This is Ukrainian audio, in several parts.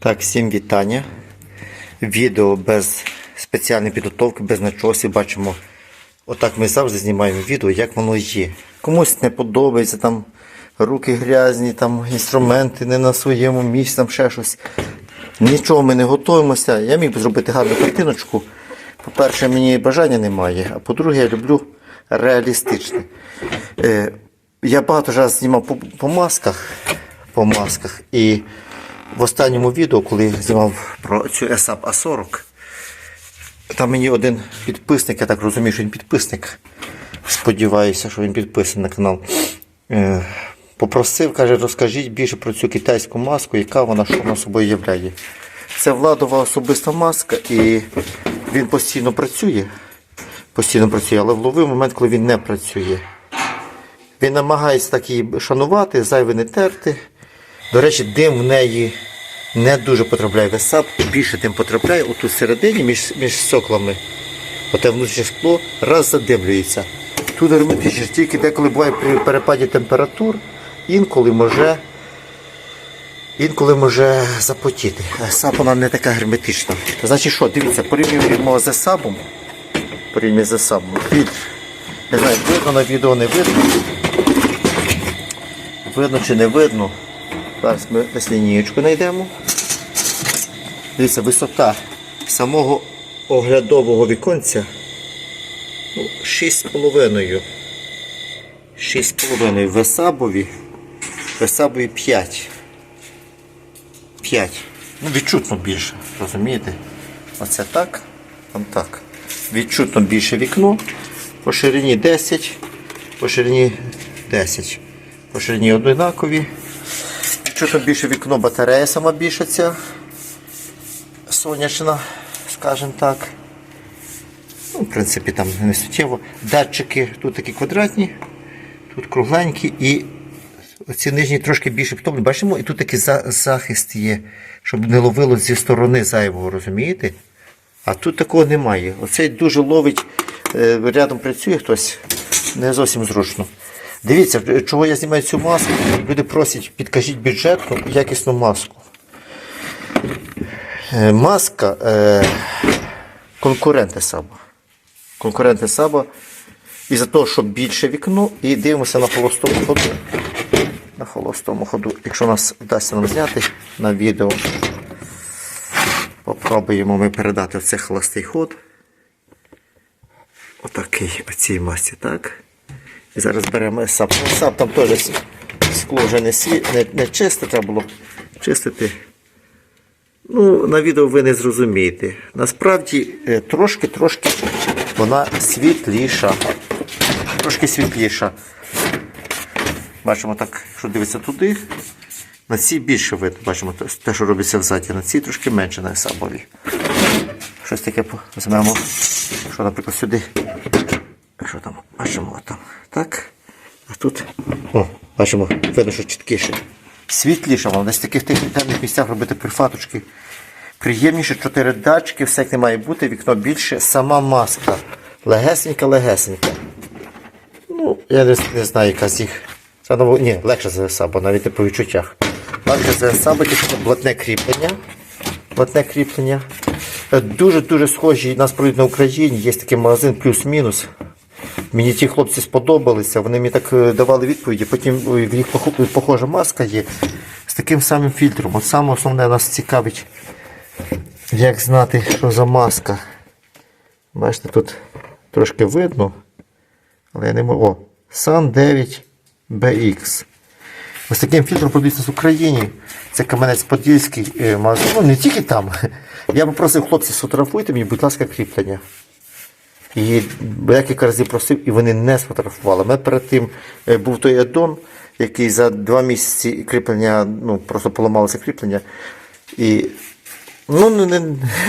Так, всім вітання. Відео без спеціальної підготовки, без начосів. Бачимо, отак ми завжди знімаємо відео, як воно є. Комусь не подобається, там руки грязні, там інструменти не на своєму місці, там ще щось. Нічого ми не готуємося. Я міг би зробити гарну картиночку. По-перше, мені бажання немає, а по-друге, я люблю реалістичне. Е, я багато разів знімав по, по масках, по масках. І в останньому відео, коли знімав про цю ESAP A40, там мені один підписник, я так розумію, що він підписник. Сподіваюся, що він підписаний на канал. Е, попросив, каже, розкажіть більше про цю китайську маску, яка вона що вона собою являє. Це владова особиста маска, і він постійно працює. Постійно працює, але вловив момент, коли він не працює. Він намагається так її шанувати, зайве не терти. До речі, дим в неї не дуже потрапляє. Весап більше дим потрапляє отут всередині між, між соклами. Оте внутрішнє скло раз задимлюється. Тут герметично, тільки деколи буває при перепаді температур, інколи може, інколи може запотіти. Сап вона не така герметична. Значить що, дивіться, порівнюємо з сабом. Порівнюємо з сабом. Фільтр. Не знаю, видно на відео не видно. Видно чи не видно. Зараз ми лінієчку знайдемо. Дивіться, висота самого оглядового віконця ну, 6,5. 6,5. В Весабові. Весабові 5. 5. Ну, відчутно більше, розумієте? Оце так, там так. Відчутно більше вікно. По ширині 10, по ширині 10. По ширині однакові. Відчутно більше вікно, батарея сама більша ця. Сонячна, скажімо так. Ну, в принципі, там не суттєво. Датчики тут такі квадратні, тут кругленькі і оці нижні трошки більше втомлені. Бачимо, і тут такий за- захист є, щоб не ловило зі сторони зайвого, розумієте? А тут такого немає. Оцей дуже ловить, е, рядом працює хтось, не зовсім зручно. Дивіться, чого я знімаю цю маску. Люди просять, підкажіть бюджетну, якісну маску. Е, Маска е, конкуренти Саба. Конкуренти Саба. І за того, що більше вікно, і дивимося на холостому ходу. На холостому ходу. Якщо нас вдасться нам зняти на відео, попробуємо ми передати в це холостий ход. Отакий оцій масці, так? І зараз беремо сап. Ну, сап там теж скло вже не, сві... не, не чисте, треба було чистити. Ну, на відео ви не зрозумієте. Насправді е, трошки-трошки вона світліша. Трошки світліша. Бачимо так, якщо дивитися туди, на цій більше видно. Бачимо те- що робиться взаді, на цій трошки менше на сабові. Щось таке візьмемо, що, наприклад, сюди. Що там? Бачимо там. Так. А тут. О, бачимо, видно, що чіткіше. Світліше воно. Десь в таких тих темних місцях робити прифаточки. Приємніше, чотири датчики, все як не має бути, вікно більше, сама маска. Легесенька, легесенька. Ну, я не, не знаю, яка з їх. Це, ну, ні, легше за сабо, навіть не по відчуттях. Легше за сабо, тільки блатне кріплення. Блатне кріплення. Дуже-дуже схожі, нас продають на Україні, є такий магазин плюс-мінус. Мені ті хлопці сподобалися, вони мені так е, давали відповіді. Потім е, в похо- похожа маска є з таким самим фільтром. От саме основне нас цікавить, як знати, що за маска. Бачите, тут трошки видно. Але я не можу. О, Sun 9 BX. Ось таким фільтром продаються з України. Це Кам'янець-Подільський е. Ну, не тільки там. Я попросив хлопці, сфотографуйте мені, будь ласка, кріплення. І декілька разів просив, і вони не сфотографували. Ми перед тим е, був той Едон, який за два місяці кріплення, ну просто поламалося кріплення. І ну, не,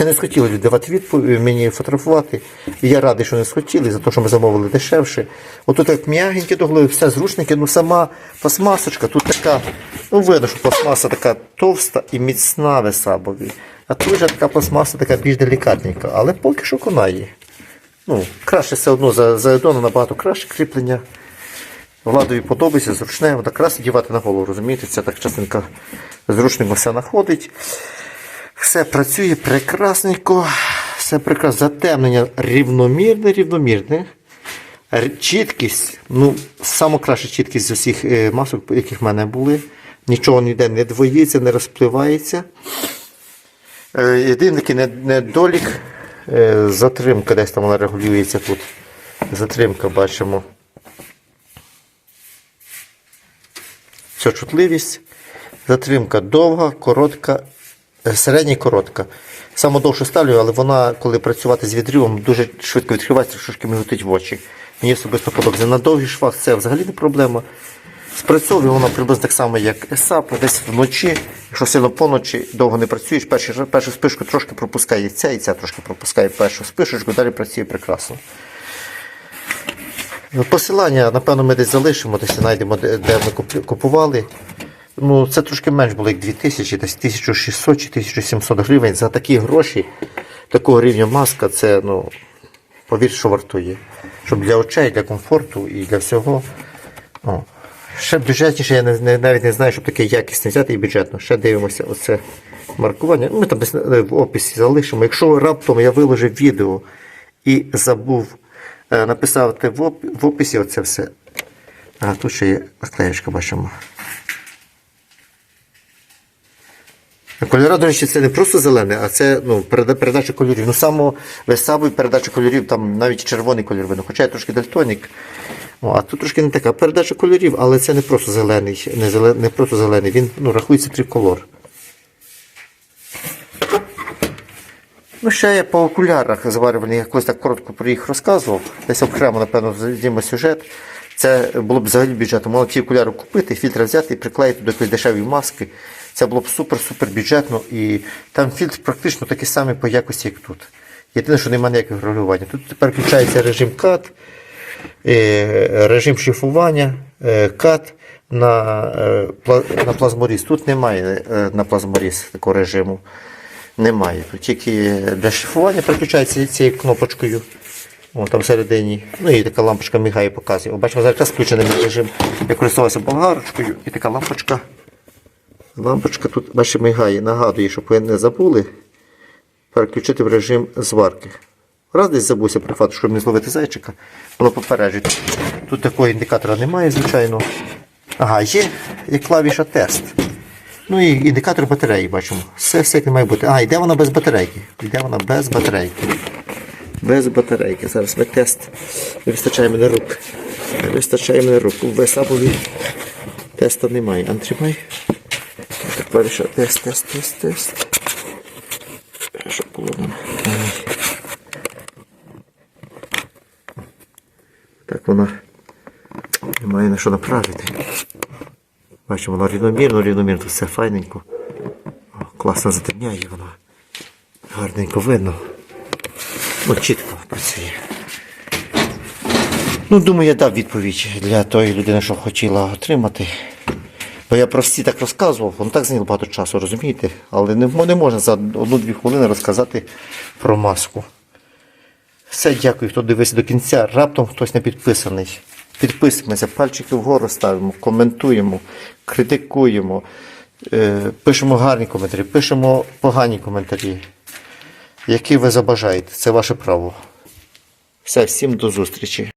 не, схотіли давати відповідь, мені фотографувати. І я радий, що не схотіли, за те, що ми замовили дешевше. Отут так м'ягеньке догляд, все зручненьке, ну сама пластмасочка тут така, ну видно, що пластмаса така товста і міцна в сабові. А тут вже така пластмаса така більш делікатненька, але поки що конає. Ну, краще все одно за, за Едоном набагато краще кріплення. Владові подобається, зручне, воно краще дівати на голову, розумієте? Це так частинка зручненько все знаходить. Все працює прекрасненько. Все прекрасно. Затемнення рівномірне, рівномірне. Чіткість, ну, саме чіткість з усіх е, масок, яких в мене були. Нічого ніде не двоїться, не розпливається. Е, Єдиний недолік, затримка десь там вона регулюється тут. Затримка бачимо. Це чутливість. Затримка довга, коротка, е, середня коротка. Саме довше ставлю, але вона, коли працювати з відривом, дуже швидко відкривається, трошки миготить в очі. Мені особисто подобається. На довгий швах це взагалі не проблема. Спрацьовує вона приблизно так само, як ESAP, десь вночі. Якщо сильно поночі довго не працюєш, перший, першу спишку трошки пропускає ця, і ця трошки пропускає першу спишечку, далі працює прекрасно. Ну, Посилання, напевно, ми десь залишимо, десь знайдемо, де, ми купували. Ну, це трошки менш було, як 2000, десь 1600 чи 1700 гривень. За такі гроші, такого рівня маска, це, ну, повір, що вартує. Щоб для очей, для комфорту і для всього. Ну, ще бюджетніше, я не, навіть не знаю, щоб таке якісне взяти і бюджетно. Ще дивимося оце маркування. Ми там е, в описі залишимо. Якщо раптом я виложив відео і забув е, написати в, оп- в описі оце все. А тут ще є наклеєчка, бачимо. Кольора, до речі, це не просто зелене, а це ну, передача кольорів. Ну, само весавою передача кольорів, там навіть червоний кольор видно, хоча я трошки дальтонік. О, а тут трошки не така передача кольорів, але це не просто зелений, не, зелен, не просто зелений, він ну, рахується триколор. Ну, ще я по окулярах заварювані, я колись так коротко про їх розказував. Десь окремо, напевно, знімо сюжет. Це було б взагалі бюджетно. Можна ті окуляри купити, фільтр взяти і приклеїти до якоїсь дешевої маски. Це було б супер-супер бюджетно. І там фільтр практично такий самий по якості, як тут. Єдине, що немає ніякого регулювання. Тут тепер включається режим кат, режим шифування, е, кат на, е, на плазморіз. Тут немає е, на плазморіз такого режиму. Немає. Тут тільки для шифрування переключається цією кнопочкою. О, там всередині. Ну і така лампочка мігає, показує. Бачимо, зараз включений режим. Я користувався болгарочкою і така лампочка. Лампочка тут бачите, мигає. Нагадує, щоб ви не забули переключити в режим зварки. Раз десь забувся при факту, щоб не зловити зайчика, воно попереджує. Тут такого індикатора немає, звичайно. Ага, є, є клавіша тест. Ну і індикатор батареї бачимо. Все, все як не має бути. А, йде вона без батарейки. Йде вона без батарейки. Без батарейки. Зараз ми тест. Не вистачає мене рук. Не вистачає мене рук. У весапові теста немає. Антримай. Клавіша тест, тест, тест, тест. Щоб було. Ай. Так вона немає на що направити. Бачимо, воно рівномірно, рівномірно, все файненько. О, класно затемняє воно. Гарненько видно. Ну, чітко працює. Ну, думаю, я дав відповідь для тої людини, що хотіла отримати. Бо я про всі так розказував, воно так зайняло багато часу, розумієте? Але не, не можна за одну-дві хвилини розказати про маску. Все, дякую, хто дивився до кінця. Раптом хтось не підписаний. Підписуємося, пальчики вгору ставимо, коментуємо, критикуємо, е, пишемо гарні коментарі, пишемо погані коментарі. Які ви забажаєте, це ваше право. Все, всім до зустрічі.